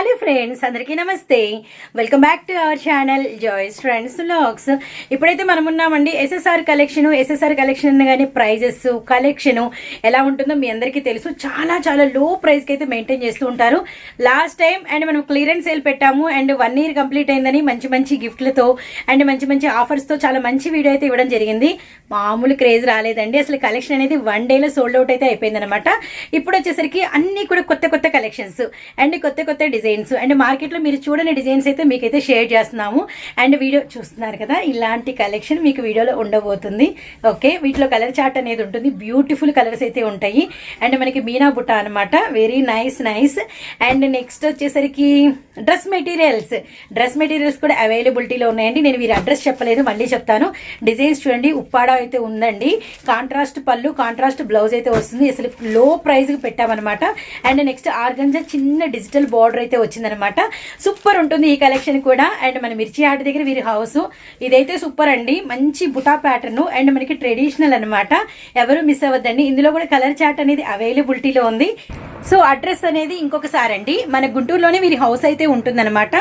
Hello friends అందరికీ నమస్తే. Welcome back to our channel Joy's friends lux. ఇప్పుడైతే మనం ఉన్నామండి ఎస్ఎస్ఆర్ కలెక్షన్ ఎస్ఎస్ఆర్ కలెక్షన్ కానీ ప్రైజెస్ కలెక్షన్ ఎలా ఉంటుందో మీ అందరికీ తెలుసు. చాలా చాలా లో ప్రైస్కి అయితే మెయింటైన్ చేస్తూ ఉంటారు. లాస్ట్ టైం అండ్ మనం క్లియరెన్స్ సేల్ పెట్టాము అండ్ వన్ ఇయర్ కంప్లీట్ అయిందని మంచి మంచి గిఫ్ట్లతో అండ్ మంచి మంచి ఆఫర్స్తో చాలా మంచి వీడియో అయితే ఇవ్వడం జరిగింది. మామూలు క్రేజ్ రాలేదండి. అసలు కలెక్షన్ అనేది వన్ డేలో సోల్డ్ అవుట్ అయితే అయిపోయిందనమాట ఇప్పుడు వచ్చేసరికి అన్ని కూడా కొత్త కొత్త కలెక్షన్స్ అండ్ కొత్త కొత్త డిజైన్ డిజైన్స్. అండ్ మార్కెట్లో మీరు చూడని డిజైన్స్ అయితే మీకైతే షేర్ చేస్తున్నాము. అండ్ వీడియో చూస్తున్నారు కదా ఇలాంటి కలెక్షన్ మీకు వీడియోలో ఉండబోతుంది. ఓకే వీటిలో కలర్ చార్ట్ అనేది ఉంటుంది. బ్యూటిఫుల్ కలర్స్ అయితే ఉంటాయి. అండ్ మనకి మీనా బుట్ట అనమాట very nice nice and next వచ్చేసరికి డ్రెస్ మెటీరియల్స్. డ్రెస్ మెటీరియల్స్ కూడా అవైలబిలిటీలో ఉన్నాయండి. నేను వీరి అడ్రస్ చెప్పలేదు మళ్ళీ చెప్తాను. డిజైన్స్ చూడండి ఉప్పాడ అయితే ఉందండి. కాంట్రాస్ట్ పళ్ళు కాంట్రాస్ట్ బ్లౌజ్ అయితే వస్తుంది. అసలు లో ప్రైస్కి పెట్టామన్నమాట. అండ్ నెక్స్ట్ ఆర్గంజా చిన్న డిజిటల్ బార్డర్ అయితే వచ్చిందనమాట. సూపర్ ఉంటుంది ఈ కలెక్షన్ కూడా. అండ్ మన మిర్చి ఆట దగ్గర వీరి హౌస్ ఇదైతే సూపర్ అండి. మంచి బుటా ప్యాటర్న్ అండ్ మనకి ట్రెడిషనల్ అన్నమాట. ఎవరు మిస్ అవ్వద్దండి. ఇందులో కూడా కలర్ చాట్ అనేది అవైలబిలిటీలో ఉంది. సో అడ్రస్ అనేది ఇంకొకసారి అండి. మన గుంటూరులోనే వీరి హౌస్ అయితే ఉంటుందన్నమాట.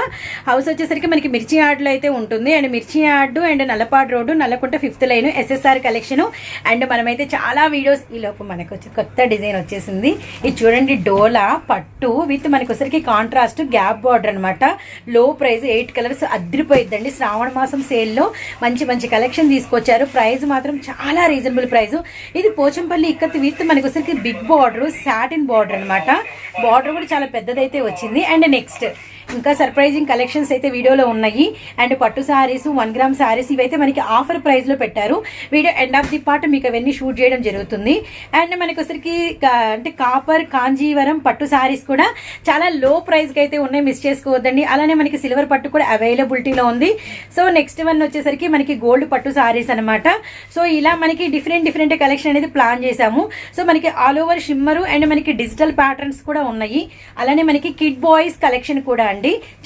హౌస్ వచ్చేసరికి మనకి మిర్చి యార్డ్లో అయితే ఉంటుంది. అండ్ మిర్చి yard and Nallapadu road Nallakunta fifth line SSR collection and మనమైతే చాలా వీడియోస్ ఈ లోపు మనకు కొత్త డిజైన్ వచ్చేసింది. ఇది చూడండి డోలా పట్టు విత్ మనకొసరికి కాంట్రాస్ట్ కాంట్రాస్ట్ గ్యాప్ బార్డర్ అనమాట లో ప్రైస్ ఎయిట్ కలర్స్ అద్దరిపోయిద్దండి. శ్రావణ మాసం సేల్లో మంచి మంచి కలెక్షన్ తీసుకొచ్చారు. ప్రైస్ మాత్రం చాలా రీజనబుల్ ప్రైస్ ఇది పోచంపల్లి ఇక్కత్ విత్ మనకి వచ్చరికి బిగ్ బార్డర్ సాటిన్ బార్డర్ అనమాట బార్డర్ కూడా చాలా పెద్దదైతే వచ్చింది. అండ్ నెక్స్ట్ ఇంకా సర్ప్రైజింగ్ కలెక్షన్స్ అయితే వీడియోలో ఉన్నాయి. అండ్ పట్టు శారీస్ వన్ గ్రామ్ శారీస్ ఇవైతే మనకి ఆఫర్ ప్రైస్లో పెట్టారు. Video end of the part మీకు అవన్నీ షూట్ చేయడం జరుగుతుంది. అండ్ మనకి ఒకసారికి అంటే కాపర్ కాంజీవరం పట్టు శారీస్ కూడా చాలా లో ప్రైస్కి అయితే ఉన్నాయి. మిస్ చేసుకోవద్దండి. అలానే మనకి సిల్వర్ పట్టు కూడా అవైలబిలిటీలో ఉంది. సో నెక్స్ట్ వన్ వచ్చేసరికి మనకి గోల్డ్ పట్టు శారీస్ అనమాట సో ఇలా మనకి డిఫరెంట్ డిఫరెంట్ కలెక్షన్ అనేది ప్లాన్ చేశాము. సో మనకి ఆల్ ఓవర్ షిమ్మరు అండ్ మనకి డిజిటల్ ప్యాటర్న్స్ కూడా ఉన్నాయి. అలానే మనకి కిడ్ బాయ్స్ కలెక్షన్ కూడా అండి.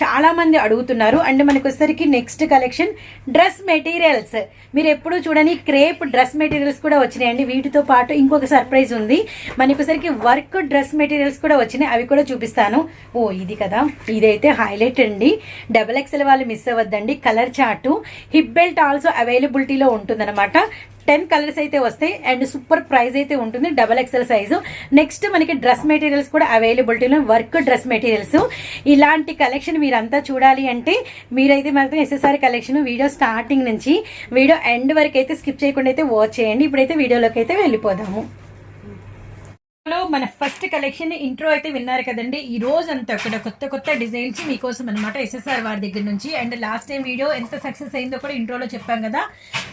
చాలా మంది అడుగుతున్నారు. అండ్ మనకు వచ్చేసరికి నెక్స్ట్ కలెక్షన్ డ్రెస్ మెటీరియల్స్ మీరు ఎప్పుడు చూడని క్రేప్ డ్రెస్ మెటీరియల్స్ కూడా వచ్చినాయండి. వీటితో పాటు ఇంకొక సర్ప్రైజ్ ఉంది. మనకుసరికి వర్క్ డ్రెస్ మెటీరియల్స్ కూడా వచ్చినాయి. అవి కూడా చూపిస్తాను. ఓ ఇది కదా. ఇదైతే హైలైట్ అండి. డబల్ ఎక్స్ఎల్ వాళ్ళు miss అవ్వద్దండి. Colour chart hip belt also అవైలబిలిటీలో ఉంటుందన్నమాట. టెన్ కలర్స్ అయితే వస్తాయి అండ్ సూపర్ ప్రైస్ అయితే ఉంటుంది డబల్ ఎక్సెల్ సైజు. నెక్స్ట్ మనకి డ్రెస్ మెటీరియల్స్ కూడా అవైలబిలిటీలో వర్క్ డ్రెస్ మెటీరియల్స్. ఇలాంటి కలెక్షన్ మీరంతా చూడాలి అంటే మీరైతే మాత్రం ఎస్ఎస్ఆర్ కలెక్షన్ వీడియో స్టార్టింగ్ నుంచి వీడియో ఎండ్ వరకు అయితే స్కిప్ చేయకుండా అయితే వాచ్ చేయండి. ఇప్పుడైతే వీడియోలోకి అయితే వెళ్ళిపోదాము. లో మన ఫస్ట్ కలెక్షన్ ఇంట్రో అయితే విన్నారు కదండి. ఈ రోజు అంతా కూడా కొత్త కొత్త డిజైన్స్ మీకోసం అనమాట ఎస్ఎస్ఆర్ వారి దగ్గర నుంచి. అండ్ లాస్ట్ టైం వీడియో ఎంత సక్సెస్ అయిందో కూడా ఇంట్రోలో చెప్పాం కదా.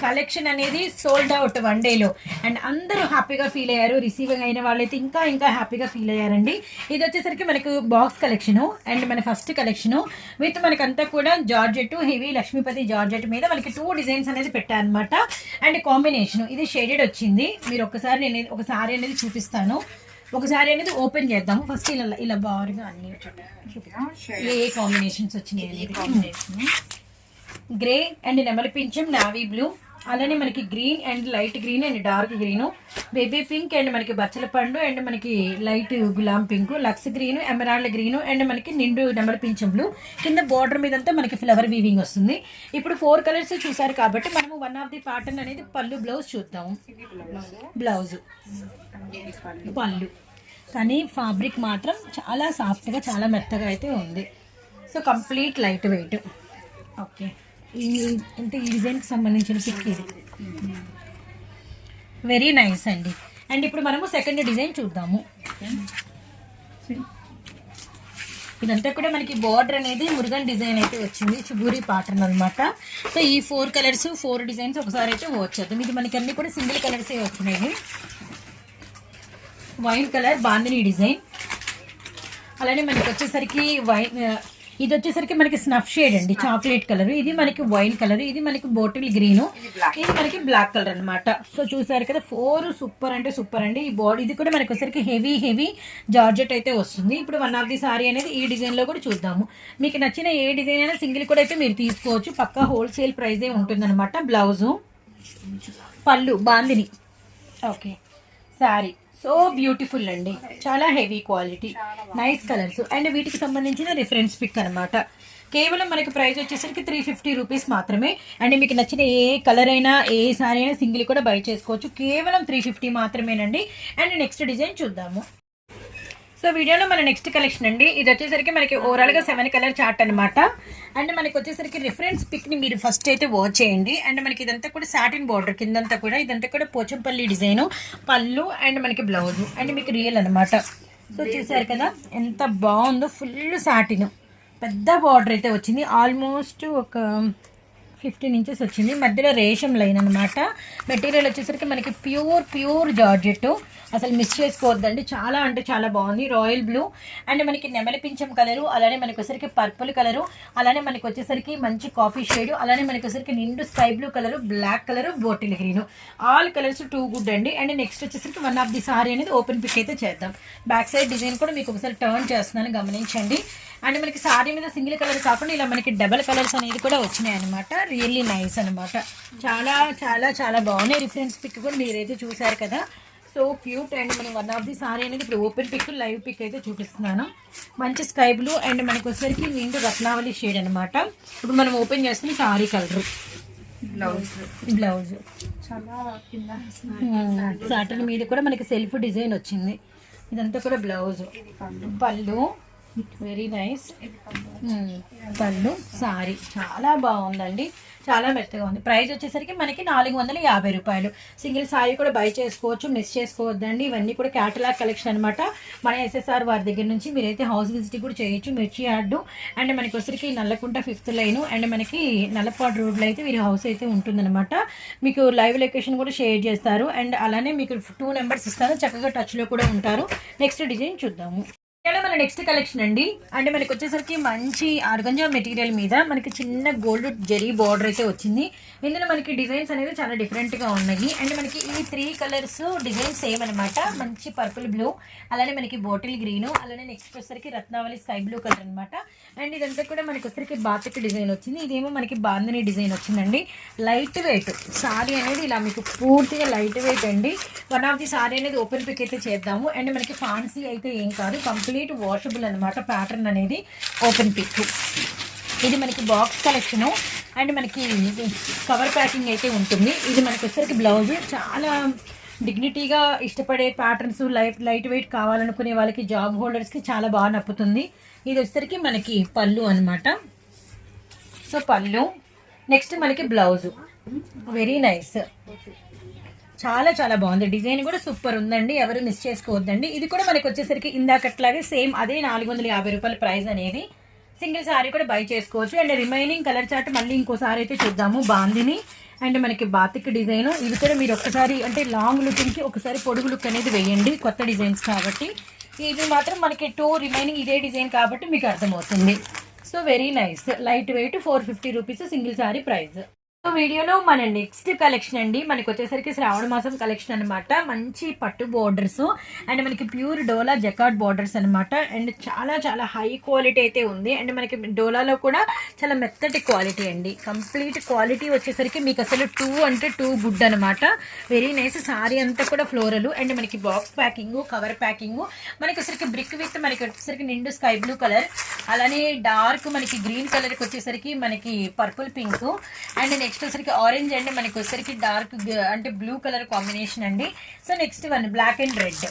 కలెక్షన్ అనేది సోల్డ్ అవుట్ వన్ డేలో అండ్ అందరూ హ్యాపీగా ఫీల్ అయ్యారు. రిసీవింగ్ అయిన వాళ్ళైతే ఇంకా ఇంకా హ్యాపీగా ఫీల్ అయ్యారండి. ఇది వచ్చేసరికి మనకు బాక్స్ కలెక్షను అండ్ మన ఫస్ట్ కలెక్షన్ విత్ మనకంతా కూడా జార్జెట్ హెవీ లక్ష్మీపతి జార్జెట్ మీద మనకి టూ డిజైన్స్ అనేది పెట్టారనమాట అండ్ కాంబినేషన్ ఇది షేడెడ్ వచ్చింది. మీరు ఒకసారి నేను ఒకసారి అనేది చూపిస్తాను. ఒకసారి అనేది ఓపెన్ చేద్దాము. ఫస్ట్ ఇలా ఇలా బారుగా అన్ని. ఏ కాంబినేషన్స్ వచ్చినాయి గ్రే అండ్ నెమలి పింఛం నావీ బ్లూ అలానే మనకి green and light green and dark green baby pink and మనకి బచ్చల పండు అండ్ మనకి లైట్ గులాం పింక్ లక్స్ గ్రీన్ ఎమరాల్డ్ గ్రీన్ అండ్ మనకి నిండు నెమలి పింఛం బ్లూ కింద బార్డర్ మీద మనకి ఫ్లవర్ వీవింగ్ వస్తుంది. ఇప్పుడు ఫోర్ కలర్స్ చూసారు కాబట్టి మనము వన్ ఆఫ్ ది ప్యాటర్న్ అనేది పళ్ళు బ్లౌజ్ చూద్దాము బ్లౌజ్ పళ్ళు. కానీ ఫ్యాబ్రిక్ మాత్రం చాలా సాఫ్ట్గా చాలా మెత్తగా అయితే ఉంది. So complete light weight okay ఈ అంటే ఈ డిజైన్కి సంబంధించిన పిక్ ఇది. వెరీ నైస్ అండి. అండ్ ఇప్పుడు మనము సెకండ్ డిజైన్ చూద్దాము. ఇదంతా కూడా మనకి బార్డర్ అనేది మురుగన్ డిజైన్ అయితే వచ్చింది. చుబూరి ప్యాటర్న్ అనమాట సో ఈ ఫోర్ కలర్స్ ఫోర్ డిజైన్స్ ఒకసారి అయితే వచ్చేద్దాం ఇది మనకి అన్ని కూడా సింగిల్ కలర్సే వచ్చినాయి వైన్ కలర్ బాందిని డిజైన్ అలానే మనకి వచ్చేసరికి వై ఇది వచ్చేసరికి మనకి స్నఫ్ షేడ్ అండి చాక్లెట్ కలర్. ఇది మనకి వైన్ కలర్ ఇది మనకి బాటిల్ గ్రీన్. ఇది మనకి బ్లాక్ కలర్ అన్నమాట. సో చూసారు కదా ఫోర్ సూపర్ అంటే సూపర్ అండి. ఈ బాడీ ఇది కూడా మనకి వచ్చేసరికి హెవీ హెవీ జార్జెట్ అయితే వస్తుంది. ఇప్పుడు వన్ ఆఫ్ ది సారీ అనేది ఈ డిజైన్లో కూడా చూద్దాము. మీకు నచ్చిన ఏ డిజైన్ అయినా సింగిల్ కూడా అయితే మీరు తీసుకోవచ్చు. పక్కా హోల్సేల్ ప్రైజే ఉంటుందన్నమాట. బ్లౌజు పళ్ళు bandhani. Okay. Sari so beautiful అండి. చాలా heavy quality nice colours and వీటికి సంబంధించిన రిఫరెన్స్ పిక్ అనమాట కేవలం మనకి ప్రైస్ వచ్చేసరికి త్రీ ఫిఫ్టీ రూపీస్ మాత్రమే. అండ్ మీకు నచ్చిన ఏ కలర్ అయినా ఏ సారీ అయినా సింగిల్ కూడా బై చేసుకోవచ్చు. కేవలం త్రీ ఫిఫ్టీ మాత్రమేనండి. అండ్ నెక్స్ట్ డిజైన్ చూద్దాము. సో వీడియోలో మన నెక్స్ట్ కలెక్షన్ అండి. ఇది వచ్చేసరికి మనకి ఓవరాల్గా సెవెన్ కలర్ చార్ట్ అనమాట అండ్ మనకి వచ్చేసరికి రిఫరెన్స్ పిక్ని మీరు ఫస్ట్ అయితే వాచ్ చేయండి. అండ్ మనకి ఇదంతా కూడా సాటిన్ బార్డర్ కిందంతా కూడా ఇదంతా కూడా పోచంపల్లి డిజైను పళ్ళు అండ్ మనకి బ్లౌజు అండ్ మీకు రియల్ అనమాట సో చూసారు కదా ఎంత బాగుందో ఫుల్ సాటిన్ పెద్ద బార్డర్ అయితే వచ్చింది. ఆల్మోస్ట్ ఒక ఫిఫ్టీన్ ఇంచెస్ వచ్చింది. మధ్యలో రేషం లైన్ అనమాట మెటీరియల్ వచ్చేసరికి మనకి ప్యూర్ ప్యూర్ జార్జెట్. అసలు మిస్ చేసుకోవద్దండి. చాలా అంటే చాలా బాగుంది. Royal blue. అండ్ మనకి నెమలి పింఛం కలరు అలానే మనకి వచ్చేసరికి పర్పుల్ కలరు అలానే మనకి వచ్చేసరికి మంచి కాఫీ షేడ్ అలానే మనకి వచ్చేసరికి నిండు sky blue colour black colour bottle green. All colours too good అండి. అండ్ నెక్స్ట్ వచ్చేసరికి వన్ ఆఫ్ ది సారీ అనేది ఓపెన్ పిక్ అయితే చేద్దాం. బ్యాక్ సైడ్ డిజైన్ కూడా మీకు ఒకసారి టర్న్ చేస్తున్నాను. గమనించండి. అండ్ మనకి సారీ మీద సింగిల్ కలర్ కాకుండా ఇలా మనకి డబల్ కలర్స్ అనేది కూడా వచ్చినాయి అనమాట రియల్లీ నైస్ అనమాట చాలా చాలా చాలా బాగున్నాయి రిఫరెన్స్ పిక్ కూడా మీరైతే చూసారు కదా. సో క్యూట్ అండ్ మనం వన్ ఆఫ్ ది సారీ అనేది ఇప్పుడు ఓపెన్ పిక్ లైవ్ పిక్ అయితే చూపిస్తున్నాను. మంచి స్కై బ్లూ అండ్ మనకి వచ్చేసరికి నిండు రత్నావళి షేడ్ అనమాట ఇప్పుడు మనం ఓపెన్ చేస్తున్న సారీ కలర్ బ్లౌజ్ బ్లౌజ్ చాలా సాటన్ మీద కూడా మనకి సెల్ఫ్ డిజైన్ వచ్చింది. ఇదంతా కూడా బ్లౌజ్ పళ్ళు. Very nice hmm. పళ్ళు సారీ. చాలా బాగుందండి. చాలా మెత్తగా ఉంది. ప్రైస్ వచ్చేసరికి మనకి నాలుగు వందల యాభై రూపాయలు. సింగిల్ సారీ కూడా బై చేసుకోవచ్చు మిస్ చేసుకోవద్దండి. ఇవన్నీ కూడా క్యాటలాగ్ కలెక్షన్ అనమాట మన ఎస్ఎస్ఆర్ వారి దగ్గర నుంచి మీరైతే హౌస్ విజిట్ కూడా చేయొచ్చు మిర్చి యార్డు అండ్ మనకి వచ్చరికి నల్లకుంట ఫిఫ్త్ లైన్. అండ్ మనకి నల్లపాడు రోడ్లో అయితే వీరి హౌస్ అయితే ఉంటుందన్నమాట. మీకు లైవ్ లొకేషన్ కూడా షేర్ చేస్తారు. అండ్ అలానే మీకు టూ నెంబర్స్ ఇస్తారు. చక్కగా టచ్లో కూడా ఉంటారు. నెక్స్ట్ డిజైన్ చూద్దాము. ఇక్కడ మన నెక్స్ట్ కలెక్షన్ అండి. అంటే మనకి వచ్చేసరికి మంచి ఆర్గంజా మెటీరియల్ మీద మనకి చిన్న గోల్డ్ జెరీ బార్డర్ అయితే వచ్చింది. ఇందులో మనకి డిజైన్స్ అనేది చాలా డిఫరెంట్గా ఉన్నాయి. అండ్ మనకి ఈ త్రీ కలర్స్ డిజైన్ సేమ్ అనమాట మంచి పర్పుల్ బ్లూ అలానే మనకి బాటిల్ గ్రీన్ అలానే నెక్స్ట్ వచ్చేసరికి రత్నావళి స్కై బ్లూ కలర్ అనమాట అండ్ ఇదంతా కూడా మనకి వచ్చరికి బాతిక్ డిజైన్ వచ్చింది. ఇదేమో మనకి బాందని డిజైన్ వచ్చిందండి. లైట్ వెయిట్ సారీ అనేది ఇలా మీకు పూర్తిగా లైట్ వెయిట్ అండి. వన్ ఆఫ్ ది సారీ అనేది ఓపెన్ పిక్ అయితే చేద్దాము. అండ్ మనకి ఫాన్సీ అయితే ఏం కాదు. కంప్లీట్ వాషబుల్ అనమాట ప్యాటర్న్ అనేది ఓపెన్ పిక్ ఇది మనకి బాక్స్ కలెక్షను అండ్ మనకి కవర్ ప్యాకింగ్ అయితే ఉంటుంది. ఇది మనకి వచ్చేసరికి బ్లౌజ్ చాలా డిగ్నిటీగా ఇష్టపడే ప్యాటర్న్స్ లైట్ లైట్ వెయిట్ కావాలనుకునే వాళ్ళకి జాబ్ హోల్డర్స్కి చాలా బాగా నప్పుతుంది. ఇది వచ్చేసరికి మనకి పళ్ళు అనమాట సో పళ్ళు. నెక్స్ట్ మనకి బ్లౌజ్ వెరీ నైస్ చాలా చాలా బాగుంది. డిజైన్ కూడా సూపర్ ఉందండి. ఎవరు మిస్ చేసుకోవద్దండి. ఇది కూడా మనకి వచ్చేసరికి ఇందాకట్లాగే సేమ్ అదే నాలుగు వందల యాభై రూపాయల ప్రైస్ అనేది. సింగిల్ సారీ కూడా బై చేసుకోవచ్చు. అండ్ రిమైనింగ్ కలర్ చార్ట్ మళ్ళీ ఇంకోసారి అయితే చూద్దాము. బాందిని అండ్ మనకి బాతిక్ డిజైన్ ఇది కూడా మీరు ఒక్కసారి అంటే లాంగ్ లుకింగ్కి ఒకసారి పొడుగు లుక్ అనేది వేయండి. కొత్త డిజైన్స్ కాబట్టి. ఇది మాత్రం మనకి టూ రిమైనింగ్ ఇదే డిజైన్ కాబట్టి మీకు అర్థమవుతుంది. So very nice light weight four fifty rupees single sari price వీడియోలో మన నెక్స్ట్ కలెక్షన్ అండి. మనకి వచ్చేసరికి శ్రావణ మాసం కలెక్షన్ అనమాట మంచి పట్టు బోర్డర్స్ అండ్ మనకి ప్యూర్ డోలా జకాట్ బోర్డర్స్ అనమాట అండ్ చాలా చాలా హై క్వాలిటీ అయితే ఉంది. అండ్ మనకి డోలాలో కూడా చాలా మెత్తటి క్వాలిటీ అండి. కంప్లీట్ క్వాలిటీ వచ్చేసరికి మీకు అసలు టూ అంటే టూ గుడ్ అనమాట వెరీ నైస్ సారీ అంతా కూడా ఫ్లోరల్ అండ్ మనకి బాక్స్ ప్యాకింగ్ కవర్ ప్యాకింగ్ మనకి వచ్చరికి బ్రిక్ విత్ మనకి వచ్చేసరికి నిండు స్కై బ్లూ కలర్ అలానే డార్క్ మనకి గ్రీన్ కలర్కి వచ్చేసరికి మనకి పర్పుల్ పింక్ అండ్ నెక్స్ట్ వచ్చరికి ఆరెంజ్ అండి మనకి వచ్చరికి డార్క్ అంటే బ్లూ కలర్ కాంబినేషన్ అండి. So next one black and red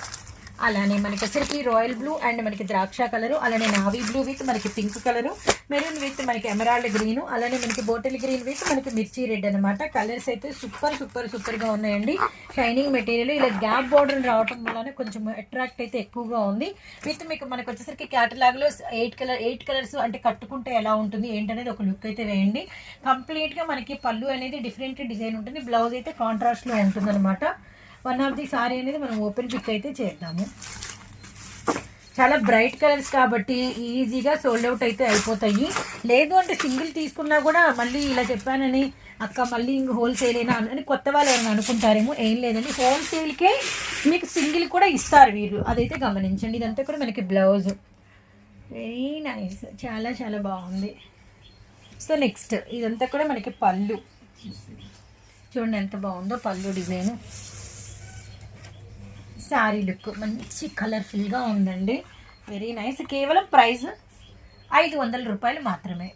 అలానే మనకి వచ్చేసరికి రాయల్ బ్లూ అండ్ మనకి ద్రాక్ష కలరు అలానే నావీ బ్లూ విత్ మనకి పింక్ కలరు మెరూన్ విత్ మనకి ఎమరాల్డ్ గ్రీన్ అలానే మనకి బాటిల్ గ్రీన్ విత్ మనకి మిర్చి రెడ్ అనమాట కలర్స్ అయితే సూపర్ సూపర్ సూపర్గా ఉన్నాయండి. షైనింగ్ మెటీరియల్ ఇలా గ్యాప్ బార్డర్ రావటం వల్లనే కొంచెం అట్రాక్ట్ అయితే ఎక్కువగా ఉంది. విత్ మీకు మనకి వచ్చేసరికి క్యాటలాగ్లో ఎయిట్ కలర్ ఎయిట్ కలర్స్ అంటే కట్టుకుంటే ఎలా ఉంటుంది ఏంటనేది ఒక లుక్ అయితే వేయండి. కంప్లీట్గా మనకి పళ్ళు అనేది డిఫరెంట్ డిజైన్ ఉంటుంది. బ్లౌజ్ అయితే కాంట్రాస్ట్లో ఉంటుంది అనమాట వన్ ఆఫ్ ది సారీ అనేది మనం ఓపెన్ పిక్ అయితే చేద్దాము. చాలా బ్రైట్ కలర్స్ కాబట్టి ఈజీగా సోల్డ్ అవుట్ అయితే అయిపోతాయి. లేదు అంటే సింగిల్ తీసుకున్నా కూడా మళ్ళీ ఇలా చెప్పానని అక్క మళ్ళీ ఇంక హోల్సేల్ అయినా అని కొత్త వాళ్ళు ఏమైనా అనుకుంటారేమో ఏం లేదండి. హోల్సేల్కే మీకు సింగిల్ కూడా ఇస్తారు వీళ్ళు. అదైతే గమనించండి. ఇదంతా కూడా మనకి బ్లౌజ్ వెరీ నైస్ చాలా చాలా బాగుంది. సో నెక్స్ట్ ఇదంతా కూడా మనకి పళ్ళు. చూడండి ఎంత బాగుందో పళ్ళు డిజైను. శారీ లుక్. మంచి కలర్ఫుల్గా ఉందండి. వెరీ నైస్ కేవలం ప్రైస్ ఐదు వందల రూపాయలు మాత్రమే.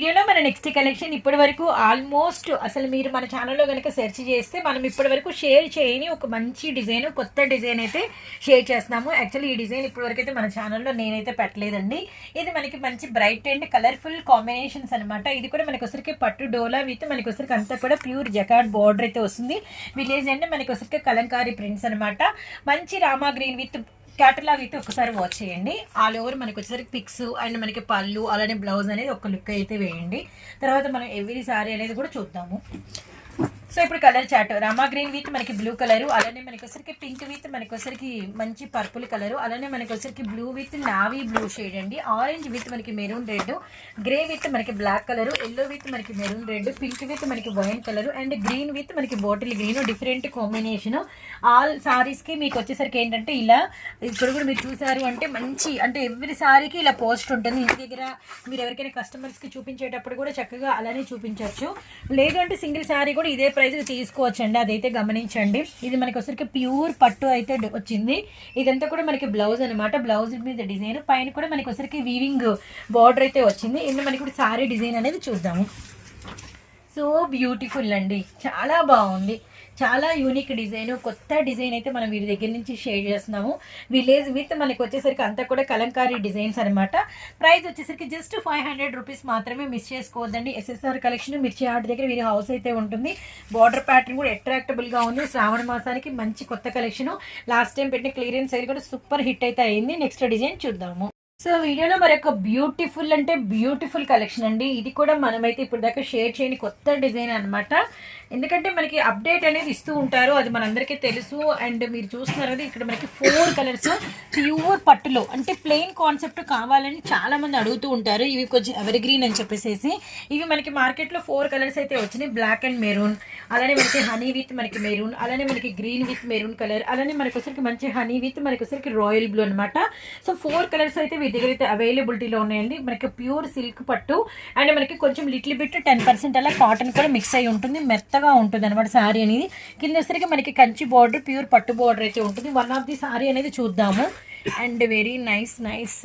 వీడియోలో మన నెక్స్ట్ కలెక్షన్ ఇప్పటి వరకు ఆల్మోస్ట్ అసలు మీరు మన ఛానల్లో కనుక సెర్చ్ చేస్తే మనం ఇప్పటి వరకు షేర్ చేయని ఒక మంచి డిజైన్ కొత్త డిజైన్ అయితే షేర్ చేస్తున్నాము. యాక్చువల్లీ ఈ డిజైన్ ఇప్పటి వరకు అయితే మన ఛానల్లో నేనైతే పెట్టలేదండి. ఇది మనకి మంచి బ్రైట్ అండ్ కలర్ఫుల్ కాంబినేషన్స్ అనమాట ఇది కూడా మనకి ఒకసారికి పట్టు డోలా విత్ మనకి ఒకసారికి అంతా కూడా ప్యూర్ జకాట్ బార్డర్ అయితే వస్తుంది. విలేజ్ అండ్ మనకి ఒకసారికి కలంకారీ ప్రింట్స్ అనమాట మంచి రామా గ్రీన్ విత్ క్యాటలాగ్ అయితే ఒకసారి వాచ్ చేయండి. ఆల్ ఓవర్ మనకి వచ్చేసరికి పిక్స్ అండ్ మనకి పళ్ళు అలానే బ్లౌజ్ అనేది ఒక లుక్ అయితే వేయండి. తర్వాత మనం ఎవ్రీ సారీ అనేది కూడా చూద్దాము. సో ఇప్పుడు colour chart. Rama green with మనకి బ్లూ కలర్ అలానే మనకి వచ్చరికి పింక్ విత్ మనకి వచ్చరికి మంచి పర్పుల్ కలర్ అలానే మనకి వచ్చరికి blue with navy blue shade అండి. ఆరెంజ్ విత్ మనకి మెరూన్ రెడ్ గ్రే విత్ మనకి బ్లాక్ కలర్ ఎల్లో విత్ మనకి మెరూన్ రెడ్ పింక్ విత్ మనకి wine colour and green with మనకి bottle green different combination. All సారీస్కి మీకు వచ్చేసరికి ఏంటంటే ఇలా ఇక్కడ కూడా మీరు చూసారు అంటే మంచి అంటే ఎవ్రీ సారీకి ఇలా పోస్ట్ ఉంటుంది. ఇంటి దగ్గర మీరు ఎవరికైనా కస్టమర్స్కి చూపించేటప్పుడు కూడా చక్కగా అలానే చూపించవచ్చు లేదంటే సింగిల్ సారీ కూడా ఇదే ప్రైస్కి తీసుకోవచ్చండి. అదైతే గమనించండి. ఇది మనకి వచ్చరికి ప్యూర్ పట్టు అయితే వచ్చింది. ఇదంతా కూడా మనకి బ్లౌజ్ అనమాట బ్లౌజ్ మీద డిజైన్ పైన కూడా మనకి వచ్చరికి వీవింగ్ బార్డర్ అయితే వచ్చింది. ఇందులో మనకి ఇప్పుడు సారీ డిజైన్ అనేది చూద్దాము. సో బ్యూటిఫుల్ అండి. చాలా బాగుంది. చాలా యూనిక్ డిజైన్ కొత్త డిజైన్ అయితే మనం వీరి దగ్గర నుంచి షేర్ చేస్తున్నాము. విలేజ్ విత్ మనకి వచ్చేసరికి అంతా కూడా కలంకారీ డిజైన్స్ అనమాట ప్రైస్ వచ్చేసరికి జస్ట్ ఫైవ్ హండ్రెడ్ రూపీస్ మాత్రమే మిస్ చేసుకోవద్దండి. ఎస్ఎస్ఆర్ కలెక్షన్ మిర్చి ఆర్ట్ దగ్గర వీరి హౌస్ అయితే ఉంటుంది. బార్డర్ ప్యాటర్న్ కూడా అట్రాక్టబుల్గా ఉంది. శ్రావణ మాసానికి మంచి కొత్త కలెక్షన్ లాస్ట్ టైం పెట్టిన క్లియరెన్స్ సేల్ కూడా సూపర్ హిట్ అయితే అయింది. నెక్స్ట్ డిజైన్ చూద్దాము. సో వీడియోలో మరొక బ్యూటిఫుల్ అంటే బ్యూటిఫుల్ కలెక్షన్ అండి. ఇది కూడా మనమైతే ఇప్పుడు దాకా షేర్ చేయని కొత్త డిజైన్ అన్నమాట. ఎందుకంటే మనకి అప్డేట్ అనేది ఇస్తూ ఉంటారు. అది మనందరికీ తెలుసు. అండ్ మీరు చూస్తున్నారు కదా ఇక్కడ మనకి ఫోర్ కలర్స్ ప్యూర్ పట్టులో అంటే ప్లెయిన్ కాన్సెప్ట్ కావాలని చాలా మంది అడుగుతూ ఉంటారు. ఇవి కొంచెం ఎవర్ గ్రీన్ అని చెప్పేసి ఇవి మనకి మార్కెట్లో ఫోర్ కలర్స్ అయితే వచ్చినాయి. బ్లాక్ అండ్ మెరూన్ అలానే మనకి హనీ విత్ మనకి మెరూన్ అలానే మనకి గ్రీన్ విత్ మెరూన్ కలర్ అలానే మనకి వచ్చరికి మంచి హనీ విత్ మనకి వచ్చరికి రాయల్ బ్లూ అనమాట సో ఫోర్ కలర్స్ అయితే దగ్గర అయితే అవైలబిలిటీలో ఉన్నాయండి. మనకి ప్యూర్ సిల్క్ పట్టు. అండ్ మనకి కొంచెం లిటిల్ బిట్ టెన్ పర్సెంట్ అలా కాటన్ కూడా మిక్స్ అయి ఉంటుంది. మెత్తగా ఉంటుంది అనమాట శారీ అనేది. కింద వచ్చరికి మనకి కంచి బార్డర్ ప్యూర్ పట్టు బార్డర్ అయితే ఉంటుంది. వన్ ఆఫ్ ది శారీ అనేది చూద్దాము. అండ్ వెరీ నైస్ నైస్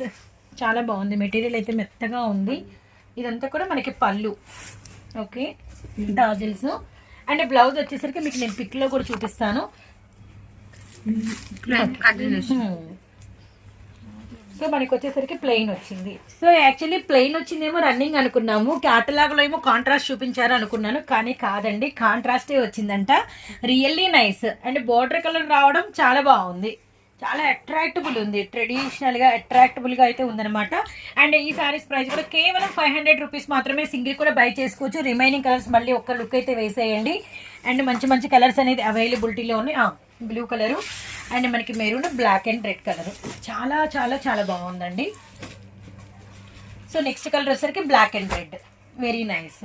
చాలా బాగుంది. మెటీరియల్ అయితే మెత్తగా ఉంది. ఇదంతా కూడా మనకి పళ్ళు. ఓకే టాజిల్స్ అండ్ బ్లౌజ్ వచ్చేసరికి మీకు నేను పిక్లో కూడా చూపిస్తాను. సో మనకి వచ్చేసరికి ప్లెయిన్ వచ్చింది. సో యాక్చువల్లీ ప్లెయిన్ వచ్చిందేమో రన్నింగ్ అనుకున్నాము. క్యాటలాగ్లో ఏమో కాంట్రాస్ట్ చూపించారు అనుకున్నాను. కానీ కాదండి కాంట్రాస్టే వచ్చిందంట. Really nice and border colour రావడం చాలా బాగుంది. చాలా అట్రాక్టబుల్ ఉంది. ట్రెడిషనల్గా అట్రాక్టబుల్గా అయితే ఉందన్నమాట. అండ్ ఈ సారీస్ ప్రైస్ కూడా కేవలం ఫైవ్ హండ్రెడ్ రూపీస్ మాత్రమే సింగిల్ కూడా బై చేసుకోవచ్చు. రిమైనింగ్ కలర్స్ మళ్ళీ ఒక్క లుక్ అయితే వేసేయండి. అండ్ మంచి మంచి కలర్స్ అనేది అవైలబిలిటీలో ఉన్నాయి బ్లూ కలరు అండ్ మనకి maroon black and red colour. చాలా చాలా చాలా బాగుందండి. సో నెక్స్ట్ కలర్ వచ్చేసరికి black and red. Very nice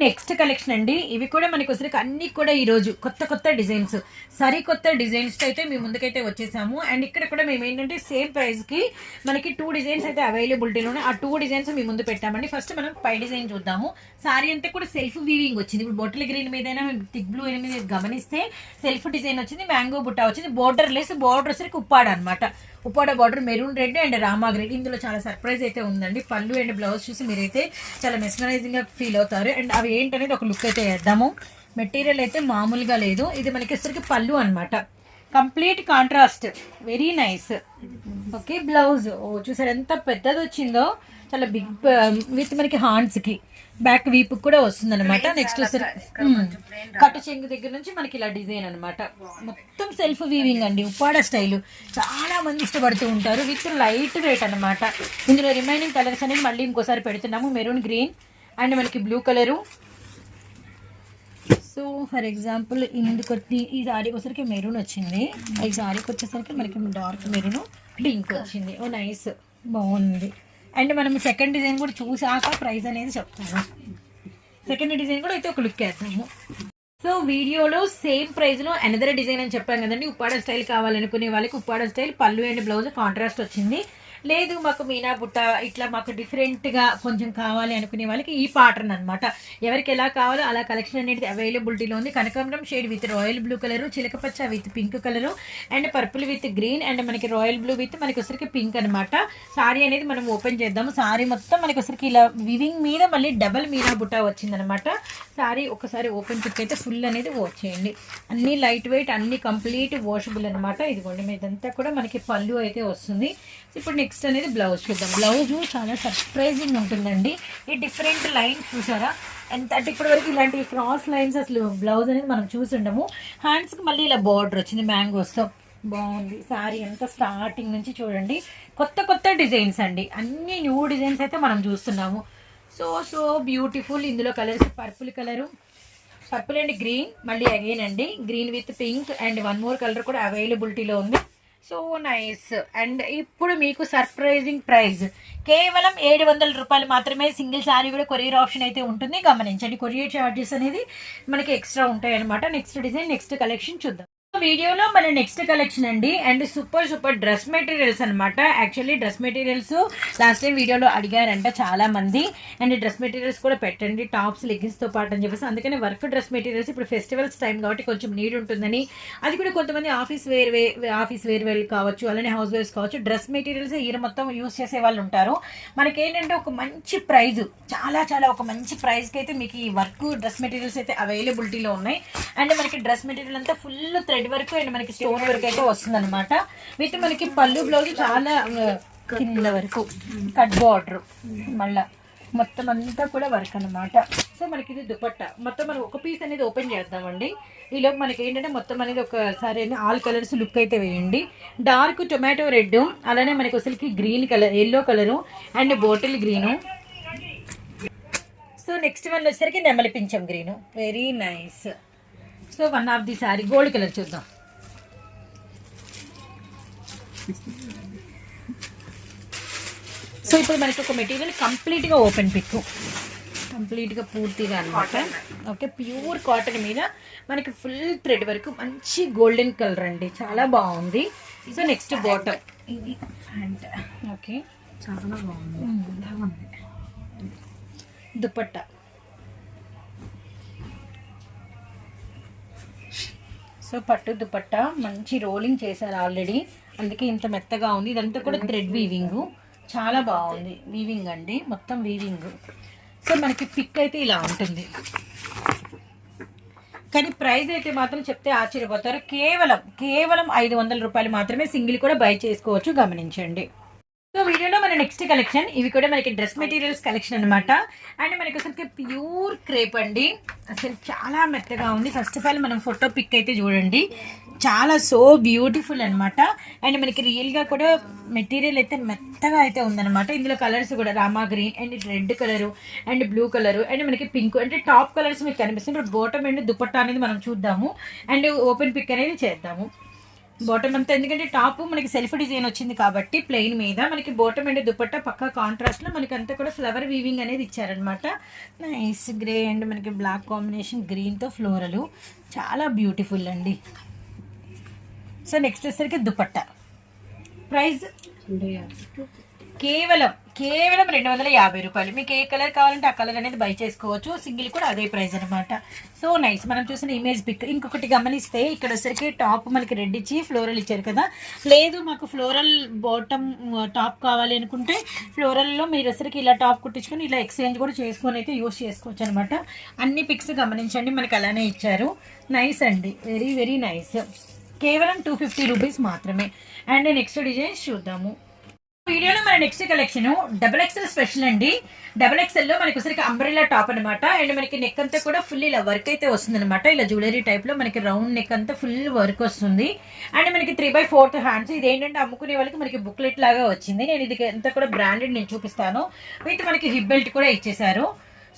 next collection అండి. ఇవి కూడా మనకి వచ్చరికి అన్ని కూడా ఈ రోజు కొత్త కొత్త డిజైన్స్. సరికొత్త డిజైన్స్ అయితే మీ ముందుకైతే వచ్చేసాము. అండ్ ఇక్కడ కూడా మేము ఏంటంటే సేమ్ ప్రైస్కి మనకి టూ డిజైన్స్ అయితే అవైలబిలిటీలో ఉన్నాయి ఆ టూ డిజైన్స్ మీ ముందు పెట్టామండి. ఫస్ట్ మనం పై డిజైన్ చూద్దాము. సారీ అంతా కూడా సెల్ఫ్ వీవింగ్ వచ్చింది. ఇప్పుడు బొట్టల గ్రీన్ మీద థిక్ బ్లూ మీద గమనిస్తే సెల్ఫ్ డిజైన్ వచ్చింది మ్యాంగో బుట్ట వచ్చింది బోర్డర్ లెస్ బోర్డర్ వచ్చరికి ఉప్పాడ అనమాట Uppada border maroon red and Rama green ఇందులో చాలా సర్ప్రైజ్ అయితే ఉందండి. పళ్ళు అండ్ బ్లౌజ్ చూసి మీరైతే చాలా మెస్మరైజింగ్గా ఫీల్ అవుతారు. అండ్ అవి ఏంటనేది ఒక లుక్ అయితే వేద్దాము. మెటీరియల్ అయితే మామూలుగా లేదు. ఇది మనకి వచ్చరికి పళ్ళు అనమాట complete contrast very nice okay blouse ఓ చూసారు ఎంత పెద్దది వచ్చిందో. చాలా బిగ్ విత్ um, మనకి హాండ్స్కి బ్యాక్ వీపు కూడా వస్తుంది అనమాట నెక్స్ట్ కట్టు చెంగు దగ్గర నుంచి మనకి ఇలా డిజైన్ అన్నమాట. మొత్తం సెల్ఫ్ వీవింగ్ అండి. ఉప్పాడ స్టైల్. చాలా మంది ఇష్టపడుతూ ఉంటారు. విత్ లైట్ వెయిట్ అన్నమాట. ఇందులో రిమైనింగ్ కలర్స్ అనేది మళ్ళీ ఇంకోసారి పెడుతున్నాము. మెరూన్ గ్రీన్ అండ్ మనకి blue colour so for example ఇందుకు ఈ సారీకి వచ్చేసరికి మెరూన్ వచ్చింది. ఈ సారీకి వచ్చేసరికి మనకి డార్క్ మెరూన్ పింక్ వచ్చింది. ఓ నైస్ బాగుంది. అండ్ మనం సెకండ్ డిజైన్ కూడా చూసాక ప్రైస్ అనేది చెప్తాము. సెకండ్ డిజైన్ కూడా అయితే ఒక లుక్ వేస్తాము. సో వీడియోలో సేమ్ ప్రైస్లో అనదర్ డిజైన్ అని చెప్పాం కదండి. ఉప్పాడ స్టైల్ కావాలనుకునే వాళ్ళకి ఉప్పాడ స్టైల్ పళ్ళు అండ్ బ్లౌజ్ కాంట్రాస్ట్ వచ్చింది. లేదు మాకు మీనా బుట్ట ఇట్లా మాకు డిఫరెంట్గా కొంచెం కావాలి అనుకునే వాళ్ళకి ఈ ప్యాటర్న్ అనమాట ఎవరికి ఎలా కావాలో అలా కలెక్షన్ అనేది అవైలబిలిటీలో ఉంది. కనకాంబరం shade with royal blue colour చిలకపచ్చ with pink colour and purple with green and మనకి రాయల్ బ్లూ విత్ మనకి వచ్చరికి పింక్ అనమాట సారీ అనేది మనం ఓపెన్ చేద్దాము. సారీ మొత్తం మనకి వచ్చరికి ఇలా వివింగ్ మీద మళ్ళీ డబల్ మీనా బుట్ట వచ్చిందనమాట సారీ ఒకసారి ఓపెన్ పిక్ అయితే ఫుల్ అనేది వాష్ చేయండి అన్ని లైట్ వెయిట్ అన్ని కంప్లీట్ వాషబుల్ అనమాట ఇదిగోండి మీదంతా కూడా మనకి పళ్ళు అయితే వస్తుంది. ఇప్పుడు నెక్స్ట్ అనేది బ్లౌజ్ చూద్దాం. బ్లౌజ్ చాలా సర్ప్రైజింగ్ ఉంటుందండి. ఈ డిఫరెంట్ లైన్స్ చూసారా? ఎంత అంటే ఇప్పటి వరకు ఇలాంటి క్రాస్ లైన్స్ అసలు బ్లౌజ్ అనేది మనం చూసి ఉండము హ్యాండ్స్కి మళ్ళీ ఇలా బార్డర్ వచ్చింది మ్యాంగోస్తో బాగుంది. సారీ అంతా స్టార్టింగ్ నుంచి చూడండి. కొత్త కొత్త డిజైన్స్ అండి. అన్ని న్యూ డిజైన్స్ అయితే మనం చూస్తున్నాము. సో సో బ్యూటిఫుల్ ఇందులో colours purple colour purple and green మళ్ళీ అగైన్ అండి. Green with pink and one more colour కూడా అవైలబిలిటీలో ఉంది. So nice. అండ్ ఇప్పుడు మీకు సర్ప్రైజింగ్ ప్రైజ్. కేవలం ఏడు వందల రూపాయలు మాత్రమే సింగిల్ శారీ కూడా కొరియర్ ఆప్షన్ అయితే ఉంటుంది. గమనించండి కొరియర్ చార్జెస్ అనేది మనకి ఎక్స్ట్రా ఉంటాయి అనమాట నెక్స్ట్ డిజైన్ నెక్స్ట్ కలెక్షన్ చూద్దాం. వీడియోలో మన నెక్స్ట్ కలెక్షన్ అండి. And super super dress materials అనమాట actually dress materials last time వీడియోలో అడిగారంట చాలా మంది అండ్ డ్రెస్ మెటీరియల్స్ కూడా పెట్టండి. టాప్స్ లెగ్గిన్స్తో పాటు అని చెప్పేసి. అందుకని వర్క్ డ్రెస్ మెటీరియల్స్ ఇప్పుడు ఫెస్టివల్స్ టైం కాబట్టి కొంచెం నీడ్ ఉంటుందని. అది కూడా కొంతమంది ఆఫీస్ వేర్ వే ఆఫీస్ వేర్ వేర్ కావచ్చు అలానే హౌస్ వేర్స్ కావచ్చు డ్రెస్ మెటీరియల్స్ ఇయర్ మొత్తం యూస్ చేసే వాళ్ళు ఉంటారు. మనకి ఏంటంటే ఒక మంచి ప్రైజ్ చాలా చాలా ఒక మంచి ప్రైజ్కి అయితే మీకు ఈ వర్క్ డ్రెస్ మెటీరియల్స్ అయితే అవైలబిలిటీలో ఉన్నాయి. అండ్ మనకి డ్రెస్ మెటీరియల్ అంతా ఫుల్ థ్రెడ్ వరకు అండ్ మనకి స్టోన్ వరకు అయితే వస్తుంది అనమాట విత్ మనకి పళ్ళు బ్లౌజ్ చాలా కింద వరకు. కట్ బార్డర్ మళ్ళా మొత్తం అంతా కూడా వర్క్ అనమాట సో మనకి ఇది దుపట్టా. మొత్తం మనం ఒక పీస్ అనేది ఓపెన్ చేద్దామండి. ఈలోపు మనకి ఏంటంటే మొత్తం అనేది ఒకసారి ఆల్ కలర్స్ లుక్ అయితే వేయండి. డార్క్ టొమాటో రెడ్ అలానే మనకి అసలుకి green colour yellow colour and bottle green so next one వచ్చేసరికి నెమలి పింఛం green very nice so one of the sari gold colour చూద్దాం. సో ఇప్పుడు మనకి ఒక మెటీరియల్ కంప్లీట్గా ఓపెన్ పిక్ కంప్లీట్గా పూర్తిగా అనమాట ఓకే ప్యూర్ కాటన్ మీద మనకి ఫుల్ థ్రెడ్ వరకు మంచి గోల్డెన్ కలర్ అండి. చాలా బాగుంది. సో నెక్స్ట్ బాటమ్ ఇది ఫ్యాంట్ ఓకే చాలా బాగుంది. బాగుంది. దుపట్టా. సో పట్టు దుపట్టా మంచి రోలింగ్ చేశారు ఆల్రెడీ. అందుకే ఇంత మెత్తగా ఉంది. ఇదంతా కూడా థ్రెడ్ వీవింగ్. చాలా బాగుంది. వీవింగ్ అండి. మొత్తం వీవింగ్. సో మనకి పిక్ అయితే ఇలా ఉంటుంది. కానీ ప్రైస్ అయితే మాత్రం చెప్తే ఆశ్చర్యపోతారు. కేవలం కేవలం ఐదు వందల రూపాయలు మాత్రమే సింగిల్ కూడా బై చేసుకోవచ్చు. గమనించండి. సో వీడియోలో మన నెక్స్ట్ కలెక్షన్ ఇవి కూడా మనకి డ్రెస్ మెటీరియల్స్ కలెక్షన్ అనమాట అండ్ మనకి అసలు ప్యూర్ క్రేప్ అండి. అసలు చాలా మెత్తగా ఉంది. ఫస్ట్ ఆఫ్ ఆల్ మనం ఫోటో పిక్ అయితే చూడండి. చాలా సో బ్యూటిఫుల్ అనమాట అండ్ మనకి రియల్గా కూడా మెటీరియల్ అయితే మెత్తగా అయితే ఉందన్నమాట. ఇందులో కలర్స్ కూడా Rama green and red colour and blue colour and మనకి పింక్ అంటే టాప్ కలర్స్ మీకు కనిపిస్తుంది. ఇప్పుడు బాటమ్ అండ్ దుపట్టా అనేది మనం చూద్దాము. అండ్ ఓపెన్ పిక్ అనేది చేద్దాము. బాటమ్ అంతా ఎందుకంటే టాప్ మనకి సెల్ఫ్ డిజైన్ వచ్చింది కాబట్టి ప్లెయిన్ మీద మనకి బాటమ్ అండ్ దుపట్టా పక్కా కాంట్రాస్ట్లో మనకి అంతా కూడా ఫ్లవర్ వీవింగ్ అనేది ఇచ్చారనమాట నైస్ గ్రే అండ్ మనకి బ్లాక్ కాంబినేషన్ గ్రీన్తో ఫ్లోరల్ చాలా బ్యూటిఫుల్ అండి. సో నెక్స్ట్ వచ్చేసరికి దుపట్టా. ప్రైస్ కేవలం కేవలం రెండు వందల యాభై రూపాయలు. మీకు ఏ కలర్ కావాలంటే ఆ కలర్ అనేది బై చేసుకోవచ్చు. సింగిల్ కూడా అదే ప్రైస్ అనమాట సో నైస్ మనం చూసిన ఇమేజ్ పిక్. ఇంకొకటి గమనిస్తే ఇక్కడ వచ్చరికి టాప్ మనకి రెడ్ ఇచ్చి ఫ్లోరల్ ఇచ్చారు కదా. లేదు మాకు ఫ్లోరల్ బాటమ్ టాప్ కావాలి అనుకుంటే ఫ్లోరల్లో మీరు వచ్చరికి ఇలా టాప్ కుట్టించుకొని ఇలా ఎక్స్చేంజ్ కూడా చేసుకొని అయితే యూస్ చేసుకోవచ్చు అనమాట అన్ని పిక్స్ గమనించండి మనకి అలానే ఇచ్చారు. నైస్ అండి. Very very nice. కేవలం టూ ఫిఫ్టీ రూపీస్ మాత్రమే. అండ్ నెక్స్ట్ డిజైన్స్ చూద్దాము. వీడియోలో మన next collection double XL special అండి. డబుల్ ఎక్స్ఎల్లో మనకి ఒకసారి అంబ్రెల్లా టాప్ అనమాట అండ్ మనకి నెక్ అంతా కూడా ఫుల్ ఇలా వర్క్ అయితే వస్తుంది అనమాట ఇలా జ్యువెలరీ టైప్లో మనకి రౌండ్ నెక్ అంతా ఫుల్ వర్క్ వస్తుంది. అండ్ మనకి త్రీ బై ఫోర్త్ హ్యాండ్స్ ఇది ఏంటంటే అమ్ముకునే వాళ్ళకి మనకి బుక్లెట్ లాగా వచ్చింది. నేను ఇది అంతా కూడా బ్రాండెడ్ నేను చూపిస్తాను. విత్ మనకి హిప్ బెల్ట్ కూడా ఇచ్చేసారు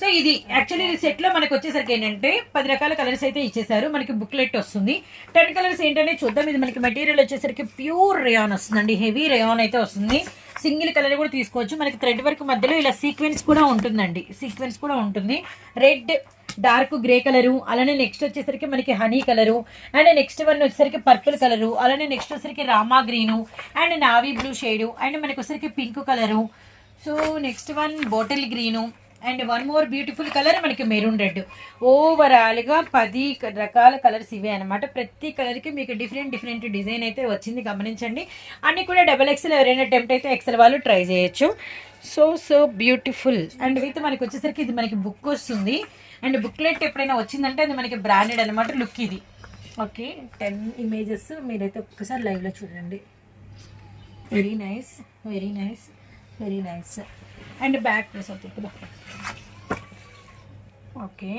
సో ఇది యాక్చువల్లీ ఈ సెట్లో మనకు వచ్చేసరికి ఏంటంటే పది రకాల కలర్స్ అయితే ఇచ్చేసారు. మనకి బుక్లెట్ వస్తుంది. టెన్ కలర్స్ ఏంటనే చూద్దాం. ఇది మనకి మెటీరియల్ వచ్చేసరికి ప్యూర్ రేయాన్ వస్తుందండి. హెవీ రేయాన్ అయితే వస్తుంది. సింగిల్ కలర్ కూడా తీసుకోవచ్చు. మనకి థ్రెడ్ వర్క్ మధ్యలో ఇలా సీక్వెన్స్ కూడా ఉంటుందండి. సీక్వెన్స్ కూడా ఉంటుంది. రెడ్ డార్క్ గ్రే కలరు అలానే నెక్స్ట్ వచ్చేసరికి మనకి honey colour and next one వచ్చేసరికి పర్పుల్ కలరు అలానే నెక్స్ట్ వచ్చేసరికి Rama green and navy blue shade and మనకి వచ్చేసరికి pink colour so next one bottle green and one more beautiful colour మనకి maroon red. ఓవరాల్గా పది రకాల కలర్స్ ఇవే అనమాట ప్రతి కలర్కి మీకు డిఫరెంట్ డిఫరెంట్ డిజైన్ అయితే వచ్చింది. గమనించండి. అన్ని కూడా డబల్ ఎక్స్ఎల్ ఎవరైనా టెంప్ట్ అయితే ఎక్సెల్ వాళ్ళు ట్రై చేయొచ్చు. సో సో బ్యూటిఫుల్ అండ్ అయితే మనకి వచ్చేసరికి ఇది మనకి బుక్ వస్తుంది. అండ్ బుక్లెట్ ఎప్పుడైనా వచ్చిందంటే అది మనకి బ్రాండెడ్ అనమాట లుక్ ఇది. ఓకే టెన్ ఇమేజెస్ మీరైతే ఒక్కసారి లైవ్లో చూడండి. Very nice very nice very nice and back piece అవుతుంది ఓకే.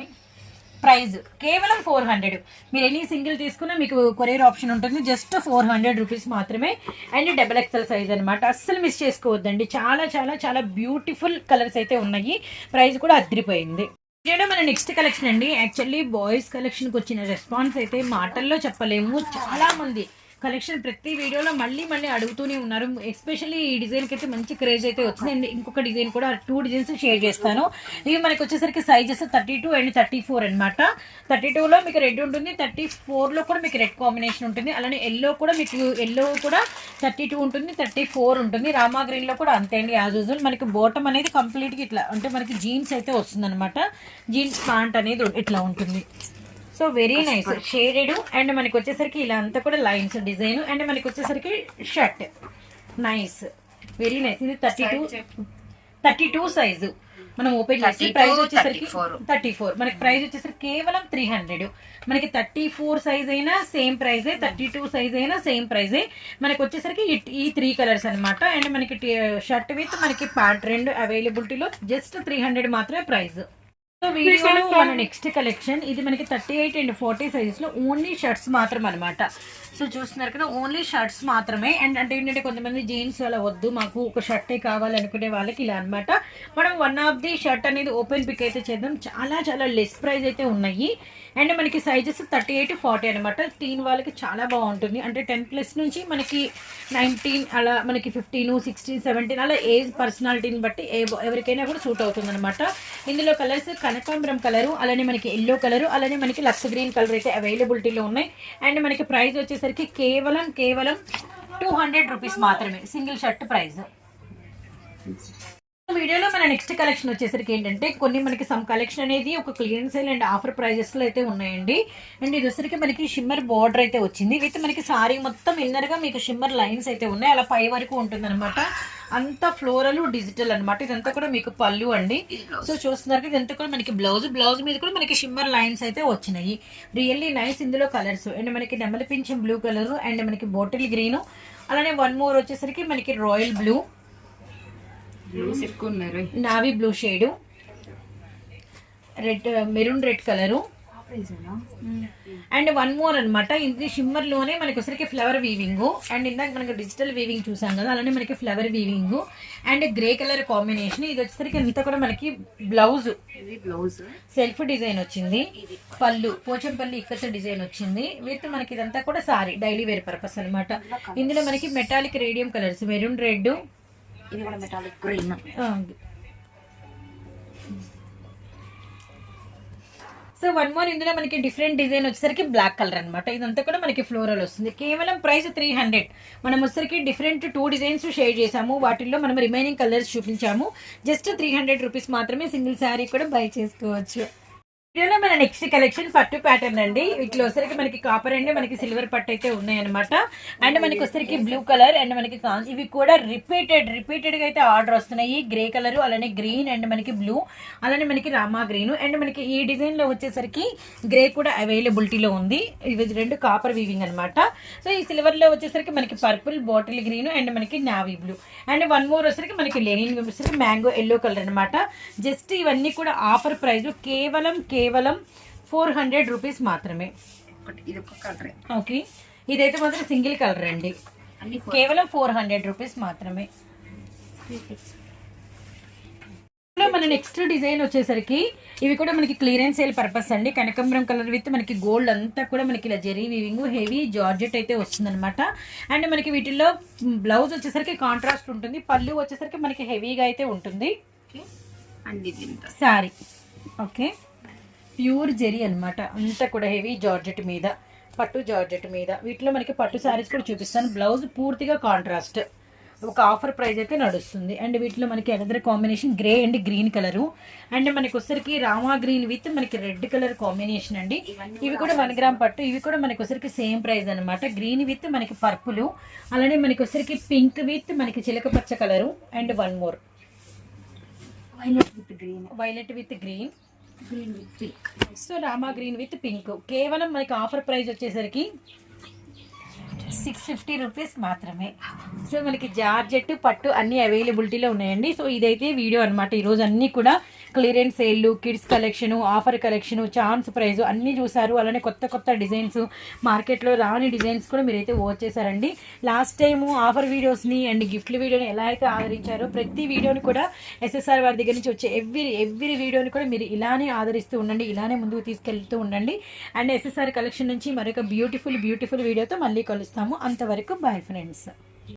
ప్రైజ్. కేవలం ఫోర్ హండ్రెడ్. మీరు ఎనీ సింగిల్ తీసుకున్నా మీకు కొరియర్ ఆప్షన్ ఉంటుంది. జస్ట్ ఫోర్ హండ్రెడ్ రూపీస్ మాత్రమే. అండ్ డబల్ ఎక్సెల్ సైజ్ అనమాట అస్సలు మిస్ చేసుకోవద్దండి. చాలా చాలా చాలా బ్యూటిఫుల్ కలర్స్ అయితే ఉన్నాయి. ప్రైస్ కూడా అదిరిపోయింది ఇదే మన నెక్స్ట్ కలెక్షన్ అండి. యాక్చువల్లీ బాయ్స్ కలెక్షన్కి వచ్చిన రెస్పాన్స్ అయితే మాటల్లో చెప్పలేము. చాలామంది కలెక్షన్ ప్రతి వీడియోలో మళ్ళీ మళ్ళీ అడుగుతూనే ఉన్నారు. ఎస్పెషల్లీ ఈ డిజైన్కి అయితే మంచి క్రేజ్ అయితే వచ్చింది. అండ్ ఇంకొక డిజైన్ కూడా టూ డిజైన్స్ షేర్ చేస్తాను. ఇవి మనకి వచ్చేసరికి sizes thirty two and thirty four అనమాట థర్టీ టూలో మీకు రెడ్ ఉంటుంది థర్టీ ఫోర్లో కూడా మీకు రెడ్ కాంబినేషన్ ఉంటుంది. అలానే ఎల్లో కూడా మీకు ఎల్లో కూడా థర్టీ టూ ఉంటుంది థర్టీ ఫోర్ ఉంటుంది. రామా గ్రీన్లో కూడా అంతే అండి యాజ్ యూజువల్ మనకి బోటం అనేది కంప్లీట్గా ఇట్లా అంటే మనకి జీన్స్ అయితే వస్తుందన్నమాట. జీన్స్ ప్యాంట్ అనేది ఇట్లా ఉంటుంది. So very nice shaded and మనకి వచ్చేసరికి ఇలా అంతా కూడా లైన్స్ డిజైన్ అండ్ మనకి వచ్చేసరికి షర్ట్ నైస్ వెరీ నైస్ ఇది thirty two thirty two size మనం ఓపెన్ చేసి 32, ప్రైస్ వచ్చేసరికి 34. థర్టీ ఫోర్ మనకి ప్రైస్ వచ్చేసరికి కేవలం త్రీ హండ్రెడ్ మనకి థర్టీ ఫోర్ సైజ్ అయినా సేమ్ ప్రైజే థర్టీ టూ సైజ్ అయినా సేమ్ ప్రైజే మనకి వచ్చేసరికి ఈ- త్రీ కలర్స్ అన్నమాట. అండ్ మనకి షర్ట్ విత్ మనకి ప్యాంట్ రెండు అవైలబిలిటీలో జస్ట్ త్రీ హండ్రెడ్ మాత్రమే ప్రైస్ సో వీడియోలో మన నెక్స్ట్ కలెక్షన్ ఇది మనకి థర్టీ ఎయిట్ అండ్ ఫార్టీ సైజెస్లో ఓన్లీ షర్ట్స్ మాత్రం అనమాట సో చూస్తున్నారు కదా ఓన్లీ షర్ట్స్ మాత్రమే. అండ్ అంటే ఏంటంటే కొంతమంది జీన్స్ అలా వద్దు మాకు ఒక షర్టే కావాలి అనుకునే వాళ్ళకి ఇలా అన్నమాట. మనం వన్ ఆఫ్ ది షర్ట్ అనేది ఓపెన్ పిక్ అయితే చేద్దాం. చాలా చాలా లెస్ ప్రైస్ అయితే ఉన్నాయి. అండ్ మనకి సైజెస్ థర్టీ ఎయిట్ ఫార్టీ అనమాట టీన్ వాళ్ళకి చాలా బాగుంటుంది. అంటే టెన్ ప్లస్ నుంచి మనకి నైన్టీన్ అలా మనకి ఫిఫ్టీన్ సిక్స్టీన్ సెవెంటీన్ అలా ఏజ్ పర్సనాలిటీని బట్టి ఏ ఎవరికైనా కూడా సూట్ అవుతుంది అనమాట ఇందులో కలర్స్ కనకాంబరం కలరు అలానే మనకి ఎల్లో కలరు అలానే మనకి లక్స్ గ్రీన్ కలర్ అయితే అవైలబిలిటీలో ఉన్నాయి. అండ్ మనకి ప్రైస్ వచ్చేసరికి కేవలం కేవలం టూ హండ్రెడ్ రూపీస్ మాత్రమే. Single shirt price. వీడియోలో మన నెక్స్ట్ కలెక్షన్ వచ్చేసరికి ఏంటంటే కొన్ని మనకి సమ్ కలెక్షన్ అనేది ఒక క్లియరెన్స్ సేల్ అండ్ ఆఫర్ ప్రైజెస్లో అయితే ఉన్నాయండి. అండ్ ఇది వచ్చరికి మనకి షిమ్మర్ బార్డర్ అయితే వచ్చింది. విత్ మనకి సారీ మొత్తం ఇన్నర్గా మీకు షిమ్మర్ లైన్స్ అయితే ఉన్నాయి. అలా పై వరకు ఉంటుంది అనమాట అంతా ఫ్లోరల్ డిజిటల్ అన్నమాట. ఇదంతా కూడా మీకు పళ్ళు అండి. సో చూస్తున్నారు ఇదంతా కూడా మనకి బ్లౌజ్ బ్లౌజ్ మీద కూడా మనకి షిమ్మర్ లైన్స్ అయితే వచ్చినాయి. రియల్లీ నైస్ ఇందులో కలర్స్ అండ్ మనకి నెమలి పింఛం బ్లూ కలర్ అండ్ మనకి బాటిల్ గ్రీన్ అలానే వన్ మోర్ వచ్చేసరికి మనకి royal blue navy blue shade red maroon red colour and one more అనమాట ఇది షిమ్మర్లోనే మనకి వచ్చరికి ఫ్లవర్ వీవింగ్ అండ్ ఇందాక మనకి డిజిటల్ వీవింగ్ చూసాం కదా అలానే మనకి flower weaving and grey colour combination ఇది వచ్చేసరికి అంతా కూడా మనకి బ్లౌజ్ బ్లౌజ్ సెల్ఫ్ డిజైన్ వచ్చింది. పళ్ళు పోచంపల్లి ఇక్కత డిజైన్ వచ్చింది. విత్ మనకి ఇదంతా కూడా సారీ డైలీ వేర్ పర్పస్ అన్నమాట. ఇందులో మనకి metallic radium colours maroon red ఇది కూడా metallic green so one more ఇందులో మనకి డిఫరెంట్ డిజైన్ వచ్చేసరికి బ్లాక్ కలర్ అనమాట ఇదంతా కూడా మనకి ఫ్లోరల్ వస్తుంది. కేవలం ప్రైస్ త్రీ హండ్రెడ్ మనం వచ్చేసరికి డిఫరెంట్ టూ డిజైన్స్ షేర్ చేసాము వాటిల్లో మనం రిమైనింగ్ కలర్స్ చూపించాము. జస్ట్ త్రీ హండ్రెడ్ రూపీస్ మాత్రమే సింగిల్ శారీ కూడా బై చేసుకోవచ్చు. వీడియోలో మన నెక్స్ట్ కలెక్షన్ పట్టు ప్యాటర్న్ అండి. వీటిలో వచ్చరికి మనకి కాపర్ అండి మనకి సిల్వర్ పట్టు అయితే ఉన్నాయన్నమాట. అండ్ మనకి వచ్చరికి బ్లూ కలర్ అండ్ మనకి ఇవి కూడా రిపీటెడ్ రిపీటెడ్గా అయితే ఆర్డర్ వస్తున్నాయి. గ్రే కలర్ అలానే గ్రీన్ అండ్ మనకి బ్లూ అలానే మనకి రామా గ్రీన్ అండ్ మనకి ఈ డిజైన్లో వచ్చేసరికి గ్రే కూడా అవైలబిలిటీలో ఉంది. ఇవి రెండు కాపర్ వీవింగ్ అన్నమాట. సో ఈ సిల్వర్లో వచ్చేసరికి మనకి పర్పుల్ బాటిల్ గ్రీన్ అండ్ మనకి navy blue and one more వచ్చేసరికి మనకి లెనిన్ వచ్చేసరికి మ్యాంగో ఎల్లో కలర్ అన్నమాట. జస్ట్ ఇవన్నీ కూడా ఆఫర్ ప్రైస్ కేవలం కేవలం ఫోర్ హండ్రెడ్ రూపీస్ మాత్రమే. ఒకటి ఇది ఒక కలర్. ఓకే. ఇదైతే మాత్రం సింగిల్ కలర్ అండి. కేవలం ఫోర్ హండ్రెడ్ రూపీస్ మాత్రమే. మన నెక్స్ట్ డిజైన్ వచ్చేసరికి ఇవి కూడా మనకి క్లియరెన్స్ సేల్ పర్పస్ అండి. కనకంబరం కలర్ విత్ మనకి గోల్డ్ అంతా కూడా మనకి ఇలా జెరీ వీవింగ్ హెవీ జార్జెట్ అయితే వస్తుందన్నమాట. అండ్ మనకి వీటిల్లో బ్లౌజ్ వచ్చేసరికి కాంట్రాస్ట్ ఉంటుంది. పళ్ళు వచ్చేసరికి మనకి హెవీగా అయితే ఉంటుంది. అండ్ ఇది ఇంత శారీ ఓకే. ప్యూర్ జెరీ అన్నమాట. అంతా కూడా హెవీ జార్జెట్ మీద పట్టు జార్జెట్ మీద. వీటిలో మనకి పట్టు శారీస్ కూడా చూపిస్తాను. బ్లౌజ్ పూర్తిగా కాంట్రాస్ట్. ఒక ఆఫర్ ప్రైస్ అయితే నడుస్తుంది. అండ్ వీటిలో మనకి another combination grey and green colour and మనకి వచ్చరికి రామా గ్రీన్ విత్ మనకి రెడ్ కలర్ కాంబినేషన్ అండి. ఇవి కూడా వన్ గ్రామ్ పట్టు. ఇవి కూడా మనకి వచ్చరికి సేమ్ ప్రైస్ అన్నమాట. గ్రీన్ విత్ మనకి పర్పుల్ అలానే మనకి వచ్చరికి పింక్ విత్ మనకి చిలక పచ్చ colour and one more violet with green violet with green green with pink so Rama green with pink కేవలం మనకి ఆఫర్ ప్రైస్ వచ్చేసరికి సిక్స్ ఫిఫ్టీ రూపీస్ మాత్రమే. సో మనకి జార్జెట్ పట్టు అన్ని అవైలబిలిటీలో ఉన్నాయండి. సో ఇదైతే వీడియో అనమాట ఈరోజు అన్నీ కూడా clearance సేల్లు kids collection offer collection chance price అన్నీ చూసారు అలానే కొత్త కొత్త డిజైన్స్ మార్కెట్లో రాని డిజైన్స్ కూడా మీరైతే వాచ్ చేశారండి లాస్ట్ టైం ఆఫర్ వీడియోస్ని అండ్ గిఫ్ట్ల వీడియోని ఎలా అయితే ఆదరించారో ప్రతి వీడియోని కూడా ఎస్ఎస్ఆర్ వారి దగ్గర నుంచి వచ్చే ఎవ్రీ ఎవ్రీ వీడియోని కూడా మీరు ఇలానే ఆదరిస్తూ ఉండండి ఇలానే ముందుకు తీసుకెళ్తూ ఉండండి. అండ్ ఎస్ఎస్ఆర్ కలెక్షన్ నుంచి మరొక బ్యూటిఫుల్ బ్యూటిఫుల్ వీడియోతో మళ్ళీ కలుస్తాము. అంతవరకు బాయ్ ఫ్రెండ్స్.